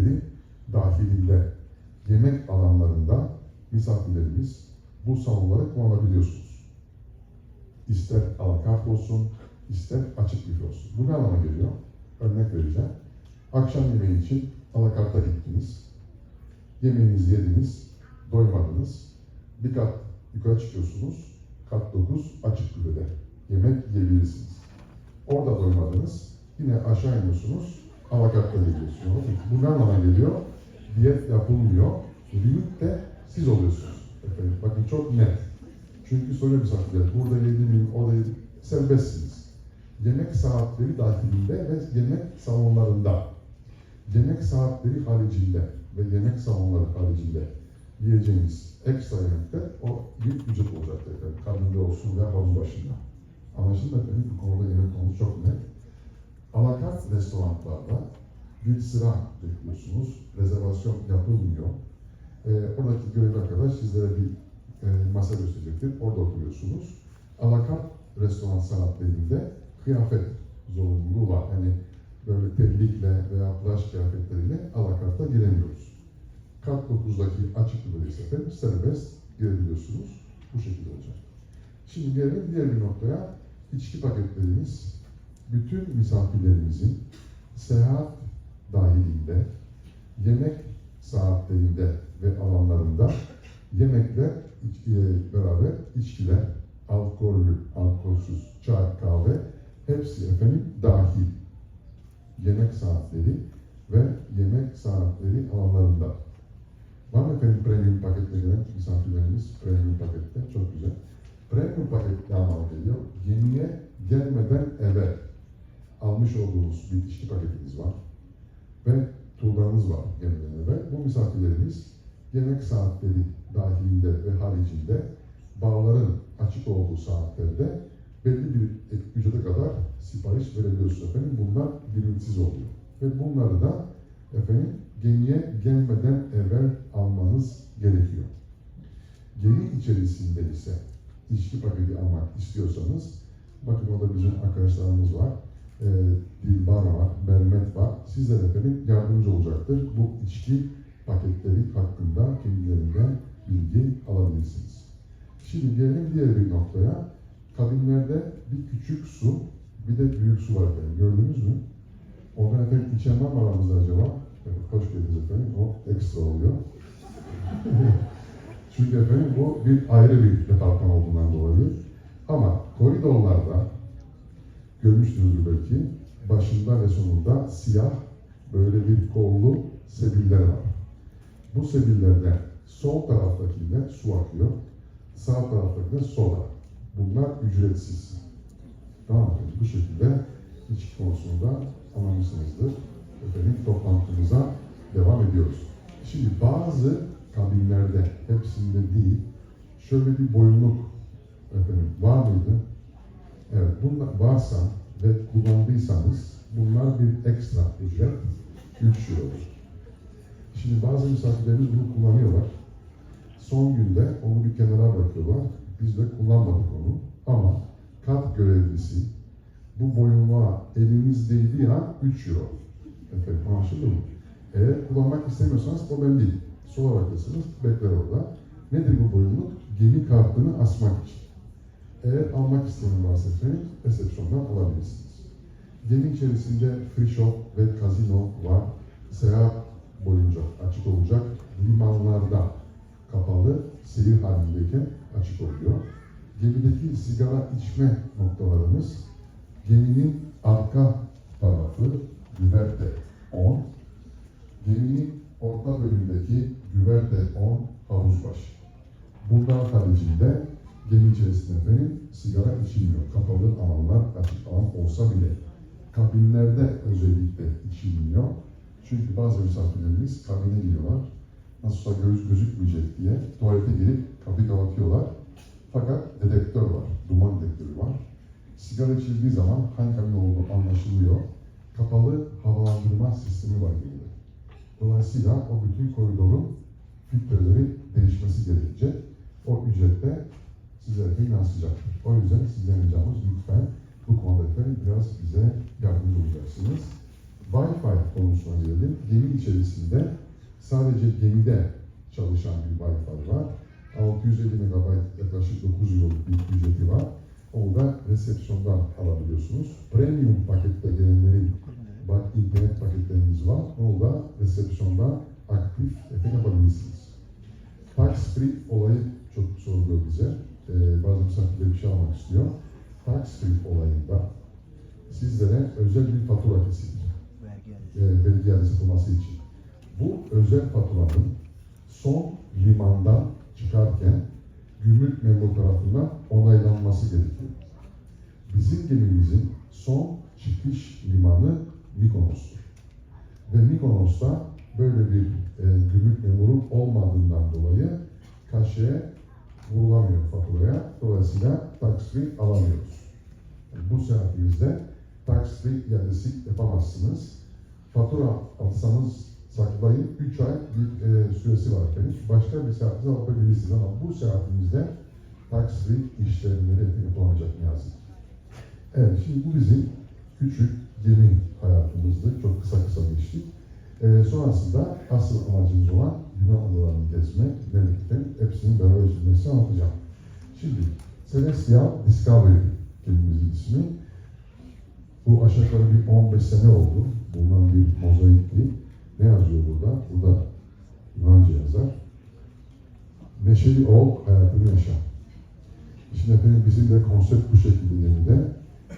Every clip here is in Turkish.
saatleri dahilinde yemek alanlarında misafirlerimiz bu salonları kullanabiliyorsunuz. İster alakart olsun, ister açık büfe olsun. Bu ne anlama geliyor? Örnek vereceğim. Akşam yemeği için alakarta gittiniz. Yemeğinizi yediniz, doymadınız. Bir kat yukarı çıkıyorsunuz. Kat 9 açık büfede. Yemek yiyebilirsiniz. Orada doymadınız. Yine aşağı iniyorsunuz. Alakarta geliyorsunuz. Bu ne anlama geliyor? Diyet yapılmıyor. Limit de siz oluyorsunuz. Efendim, bakın çok net. Çünkü soruyor misafirler, burada yedim miyim, orada yedim, serbestsiniz. Yemek saatleri dahilinde ve yemek salonlarında, yemek saatleri haricinde ve yemek salonları haricinde yiyeceğiniz ekstra yemekler o bir ücret olacaktır efendim. Kabinde olsun veya havuz başında. Anlaşıldı efendim? Bu konuda yemek konusu çok net. Alakart restoranlarda bir sıra bekliyorsunuz. Rezervasyon yapılmıyor. Ee, oradaki görevli arkadaş sizlere bir e, masa gösterecektir. Orada oturuyorsunuz. Alakart restoran saatlerinde kıyafet zorunluluğu var. Yani böyle terlikle veya plaj kıyafetleriyle alakarta giremiyoruz. Kat 9'daki açık bir efendim serbest girebiliyorsunuz. Bu şekilde olacak. Şimdi gelelim diğer bir noktaya. İçki paketlerimiz bütün misafirlerimizin seyahat dahilinde yemek saatlerinde ve alanlarında yemekler içkiyle beraber içkiler, alkollü, alkolsüz, çay, kahve hepsi efendim dahil. Yemek saatleri ve yemek saatleri alanlarında. Var mı efendim premium paketlerine misafirlerimiz premium pakette? Çok güzel. Premium paket ne anlama geliyor? Yemeğe gelmeden evvel almış olduğumuz bir içki paketimiz var. Ve turlarımız var gelmeden evvel. Bu misafirlerimiz yemek saatleri dahilinde ve haricinde bağların açık olduğu saatlerde belli bir ücrete kadar sipariş verebiliyorsunuz efendim. Bunlar limitsiz oluyor. Ve bunları da efendim gemiye gelmeden evvel almanız gerekiyor. Gemi içerisinde ise içki paketi almak istiyorsanız bakın orada bizim arkadaşlarımız var. Ee, Dilbar var, Bermet var. Sizler efendim yardımcı olacaktır. Bu içki paketleri hakkında kendilerinden bilgi alabilirsiniz. Şimdi gelelim diğer bir noktaya. Kabinlerde bir küçük su, bir de büyük su var efendim. Gördünüz mü? Oradan efendim içen var mı aramızda acaba? Evet, hoş geldiniz efendim. O ekstra oluyor. Çünkü efendim bu bir ayrı bir departman olduğundan dolayı. Ama koridorlarda görmüşsünüzdür belki başında ve sonunda siyah böyle bir kollu sebiller var. Bu sebillerden sol taraftakinde su akıyor, sağ taraftakinde soda. Bunlar ücretsiz. Tamam mı? Bu şekilde içki konusunda anlamışsınızdır. Efendim toplantımıza devam ediyoruz. Şimdi bazı kabinlerde, hepsinde değil, şöyle bir boyunluk efendim var mıydı? Evet, bunlar varsa ve kullandıysanız bunlar bir ekstra ücret 3 euro. Şimdi bazı misafirlerimiz bunu kullanıyorlar. Son günde onu bir kenara bırakıyorlar. Biz de kullanmadık onu. Ama kat görevlisi bu boyunluğa eliniz değdiği an 3 euro. Efendim anlaşıldı mı? Eğer kullanmak istemiyorsanız problem değil. Sola bakıyorsunuz, bekler orada. Nedir bu boyunluk? Gemi kartını asmak için. Eğer almak isteyen varsa efendim, resepsiyondan alabilirsiniz. Gemi içerisinde free shop ve kazino var. Seyahat boyunca açık olacak. Limanlarda kapalı, seyir halindeyken açık oluyor. Gemideki sigara içme noktalarımız geminin arka tarafı güverte 10, geminin orta bölümündeki güverte 10 havuz başı. Bundan haricinde gemi içerisinde efendim sigara içilmiyor. Kapalı alanlar, açık alan olsa bile. Kabinlerde özellikle içilmiyor. Çünkü bazı misafirlerimiz kabine giriyorlar. Nasıl olsa göz gözükmeyecek diye tuvalete girip kapıyı kapatıyorlar. Fakat dedektör var, duman dedektörü var. Sigara içildiği zaman hangi kabin olduğu anlaşılıyor. Kapalı havalandırma sistemi var gemide. Dolayısıyla o bütün koridorun filtreleri değişmesi gerekecek. O ücrette sizlere yansıyacaktır. O yüzden sizden ricamız lütfen bu konuda biraz bize yardımcı olacaksınız. Wi-Fi konusuna gelelim. Gemi içerisinde sadece gemide çalışan bir Wi-Fi var. 650 MB yaklaşık 9 euroluk bir ücreti var. Orada resepsiyondan alabiliyorsunuz. Premium pakette gelenlerin bak internet paketlerimiz var. Orada resepsiyonda aktif yapabilirsiniz. Tax free olayı çok soruluyor bize. Ee, bazı misafirler bir şey almak istiyor. Tax free olayında sizlere özel bir fatura kesilir. Vergi E, vergi iadesi yapılması için. Bu özel faturanın son limandan çıkarken gümrük memuru tarafından onaylanması gerekiyor. Bizim gemimizin son çıkış limanı Mikonos'tur. Ve Mikonos'ta böyle bir e, gümrük memuru olmadığından dolayı kaşeye vurulamıyor faturaya. Dolayısıyla free alamıyoruz. Yani bu seyahatimizde tax free iadesi yapamazsınız. Fatura alsanız saklayın. 3 ay bir e, süresi var efendim. Başka bir seyahatinize alabilirsiniz ama bu seyahatimizde tax free işlemleri yapılamayacak ne yazık. Evet, şimdi bu bizim küçük gemi hayatımızdı. Çok kısa kısa geçtik. Ee, sonrasında asıl amacımız olan Yunan adalarını gezmek, memleketin hepsinin beraber üzülmesini anlatacağım. Şimdi Celestial Discovery gemimizin ismi. Bu aşağı yukarı bir 15 sene oldu. Bulunan bir mozaikti. Ne yazıyor burada? Burada Yunanca yazar. Neşeli ol, hayatını yaşa. Şimdi efendim bizim de konsept bu şekilde gemide.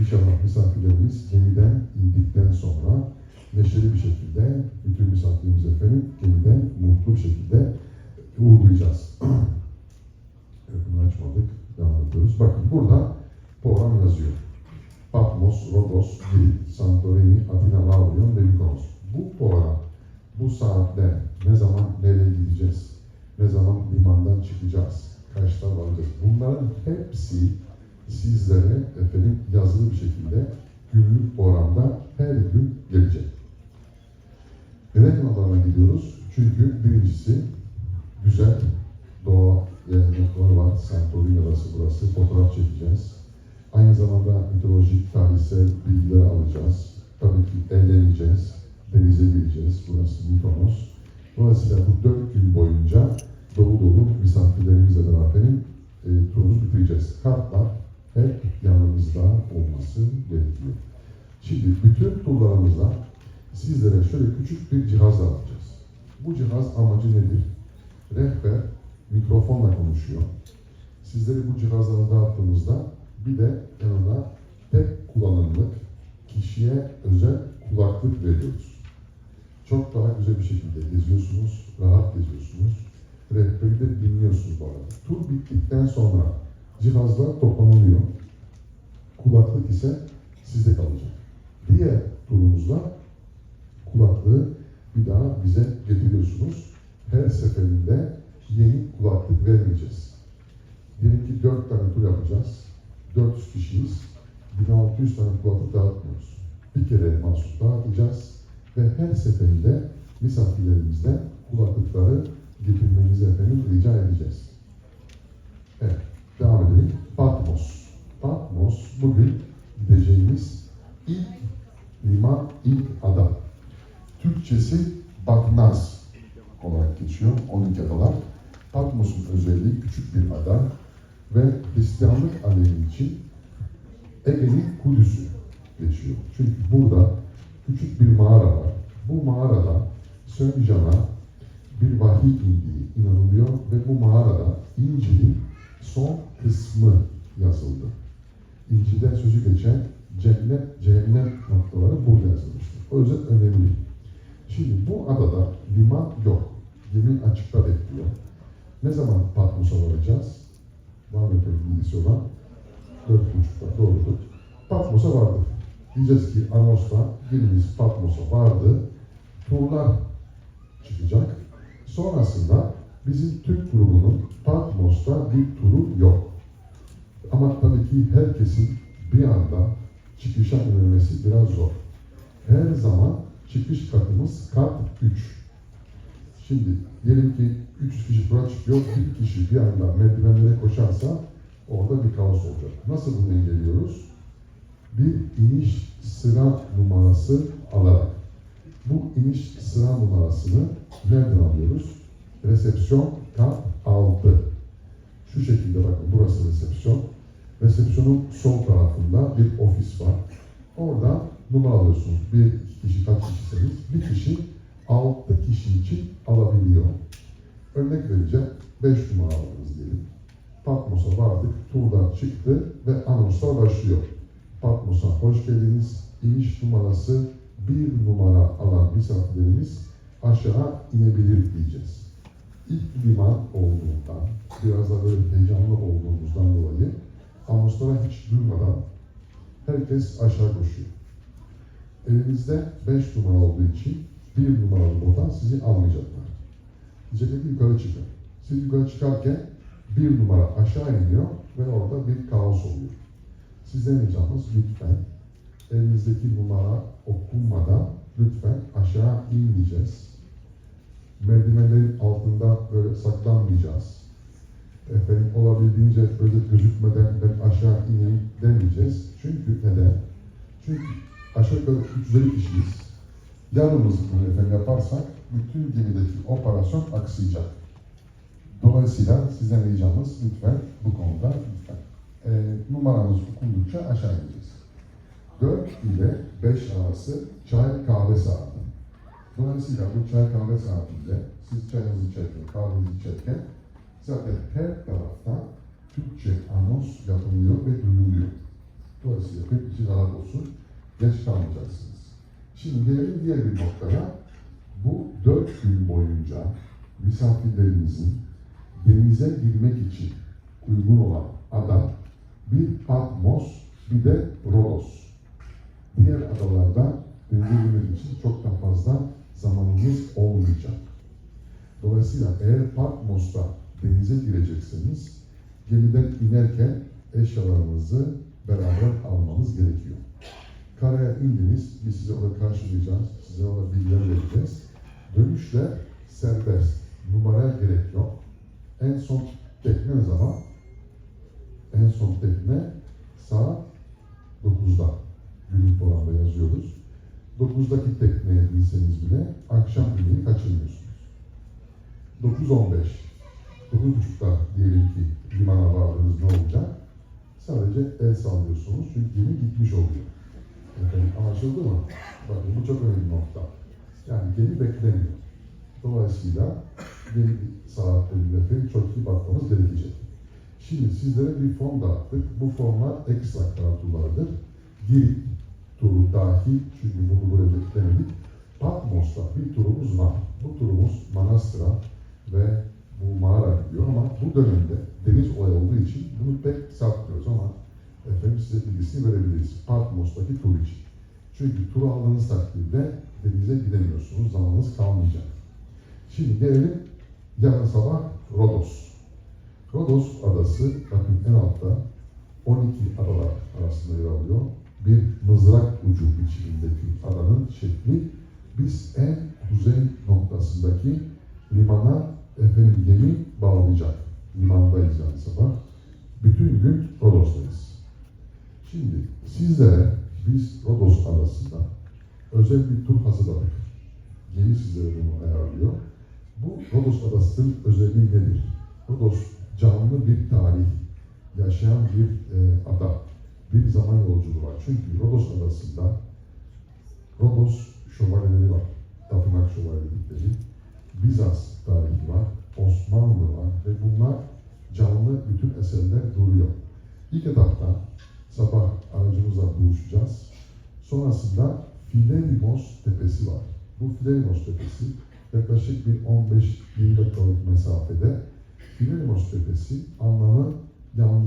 İnşallah misafirlerimiz gemiden indikten sonra neşeli bir şekilde bütün misafirlerimiz efendim gemiden mutlu bir şekilde uğurlayacağız. evet, bunu açmadık. Devam ediyoruz. Bakın burada program yazıyor. Patmos, Rhodos, Girit, Santorini, Atina, Lavrion ve Mykonos. Bu program, bu saatte ne zaman nereye gideceğiz? Ne zaman limandan çıkacağız? Kaçta varacağız? Bunların hepsi sizlere efendim yazılı bir şekilde günlük oranda her gün gelecek. Neden adalarına gidiyoruz? Çünkü birincisi güzel doğa noktaları var. Santorini adası burası. Fotoğraf çekeceğiz. Aynı zamanda mitolojik, tarihsel bilgiler alacağız. Tabii ki eğleneceğiz. Denize gireceğiz. Burası Mykonos. Dolayısıyla bu dört gün boyunca dolu dolu misafirlerimizle beraber e, turumuzu bitireceğiz. Kartlar hep yanımızda olması gerekiyor. Şimdi bütün turlarımızda sizlere şöyle küçük bir cihaz alacağız. Bu cihaz amacı nedir? Rehber mikrofonla konuşuyor. Sizleri bu cihazları dağıttığımızda bir de yanına tek kullanımlık kişiye özel kulaklık veriyoruz. Çok daha güzel bir şekilde geziyorsunuz, rahat geziyorsunuz. Rehberi de dinliyorsunuz bu arada. Tur bittikten sonra cihazlar toplanılıyor. Kulaklık ise sizde kalacak. Diğer turumuzda kulaklığı bir daha bize getiriyorsunuz. Her seferinde yeni kulaklık vermeyeceğiz. Diyelim ki 4 tane tur yapacağız. 400 kişiyiz. 1600 tane kulaklık dağıtmıyoruz. Bir kere mahsus dağıtacağız ve her seferinde misafirlerimizden kulaklıkları getirmenizi efendim rica edeceğiz. Evet, devam edelim. Patmos. Patmos bugün gideceğimiz ilk liman, ilk ada. Türkçesi Batnaz olarak geçiyor. 12 adalar. Patmos'un özelliği küçük bir ada Hristiyanlık alemi için Ege'nin Kudüs'ü geçiyor. Çünkü burada küçük bir mağara var. Bu mağarada Söncan'a bir vahiy indiği inanılıyor ve bu mağarada İncil'in son kısmı yazıldı. İncil'den sözü geçen cennet, cehennem noktaları burada yazılmıştır. O yüzden önemli. Şimdi bu adada liman yok. Gemi açıkta bekliyor. Ne zaman Patmos'a varacağız? Var mı efendim bilgisi olan? Dört buçukta doğrudur. Patmos'a vardık. Diyeceğiz ki Anos'ta gemimiz Patmos'a vardı. Turlar çıkacak. Sonrasında bizim Türk grubunun Patmos'ta bir turu yok. Ama tabii ki herkesin bir anda çıkışa yönelmesi biraz zor. Her zaman çıkış katımız kat 3. Şimdi diyelim ki 300 kişi tura çıkıyor, bir kişi bir anda merdivenlere koşarsa orada bir kaos olacak. Nasıl bunu engelliyoruz? Bir iniş sıra numarası alarak. Bu iniş sıra numarasını nereden alıyoruz? Resepsiyon kat 6. Şu şekilde bakın burası resepsiyon. Resepsiyonun sol tarafında bir ofis var. Orada numara alıyorsunuz. Bir kişi kaç kişiseniz bir kişi 6 kişi için alabiliyor. Örnek vereceğim. 5 numara aldınız diyelim. Patmos'a vardık. Turdan çıktı ve anonslar başlıyor. Patmos'a hoş geldiniz. İniş numarası bir numara alan misafirlerimiz aşağı inebilir diyeceğiz. İlk liman olduğundan, biraz da böyle heyecanlı olduğumuzdan dolayı anonslara hiç duymadan herkes aşağı koşuyor. Elinizde 5 numara olduğu için bir numaralı botan sizi almayacaklar. Ki yukarı çıkın. Siz yukarı çıkarken bir numara aşağı iniyor ve orada bir kaos oluyor. Sizden ricamız lütfen elinizdeki numara okunmadan lütfen aşağı inmeyeceğiz. Merdivenlerin altında böyle saklanmayacağız. Efendim olabildiğince böyle gözükmeden ben aşağı ineyim demeyeceğiz. Çünkü neden? Çünkü aşağı yukarı 350 kişiyiz. Yarımız bunu efendim yaparsak bütün gemideki operasyon aksayacak. Dolayısıyla sizden ricamız lütfen bu konuda lütfen. E, numaramız okundukça aşağı ineceğiz. 4 ile 5 arası çay kahve saati. Dolayısıyla bu çay kahve saatinde siz çayınızı içerken, kahvenizi içerken zaten her tarafta Türkçe anons yapılıyor ve duyuluyor. Dolayısıyla pek içi rahat olsun, geç kalmayacaksınız. Şimdi gelelim diğer bir noktaya. Bu dört gün boyunca misafirlerimizin denize girmek için uygun olan ada bir Patmos bir de Rodos. Diğer adalarda denize girmek için çok da fazla zamanımız olmayacak. Dolayısıyla eğer Patmos'ta denize girecekseniz gemiden inerken eşyalarınızı beraber almanız gerekiyor. Karaya indiniz, biz size orada karşılayacağız, size orada bilgiler vereceğiz. Dönüşler serbest, numaraya gerek yok. En son tekne ne zaman? En son tekne saat 9'da. Günlük oranda yazıyoruz. 9'daki tekneye binseniz bile akşam yemeği kaçırmıyorsunuz. 9.15, 9.30'da diyelim ki limana vardınız ne olacak? Sadece el sallıyorsunuz çünkü gemi gitmiş oluyor. Efendim anlaşıldı mı? Bakın bu çok önemli nokta. Yani gemi beklemiyor. Dolayısıyla gemi saatlerinde efendim çok iyi bakmamız gerekecek. Şimdi sizlere bir form dağıttık. Bu formlar ekstra karartulardır. Girit turu dahil, çünkü bunu buraya eklemedik. Patmos'ta bir turumuz var. Bu turumuz Manastır'a ve bu mağara gidiyor ama bu dönemde deniz olayı olduğu için bunu pek ama efendim size bilgisini verebiliriz. Patmos'taki tur için. Çünkü turu aldığınız takdirde denize gidemiyorsunuz, zamanınız kalmayacak. Şimdi gelelim yarın sabah Rodos. Rodos adası, bakın en altta 12 adalar arasında yer alıyor. Bir mızrak ucu biçimindeki adanın şekli. Biz en kuzey noktasındaki limana efendim gemi bağlayacak. Limandayız yani sabah. Bütün gün Rodos'tayız. Şimdi sizlere biz Rodos adasında özel bir tur hazırladık. Gemi sizlere bunu ayarlıyor. Bu Rodos adasının özelliği nedir? Rodos canlı bir tarih, yaşayan bir e, ada, bir zaman yolculuğu var. Çünkü Rodos adasında Rodos şövalyeleri var, tapınak şövalyelikleri, Bizans tarihi var, Osmanlı var ve bunlar canlı bütün eserler duruyor. İlk etapta sabah aracımızla buluşacağız. Sonrasında Filerimos Tepesi var. Bu Filerimos Tepesi yaklaşık bir 15-20 dakikalık mesafede Filerimos Tepesi anlamı yalnız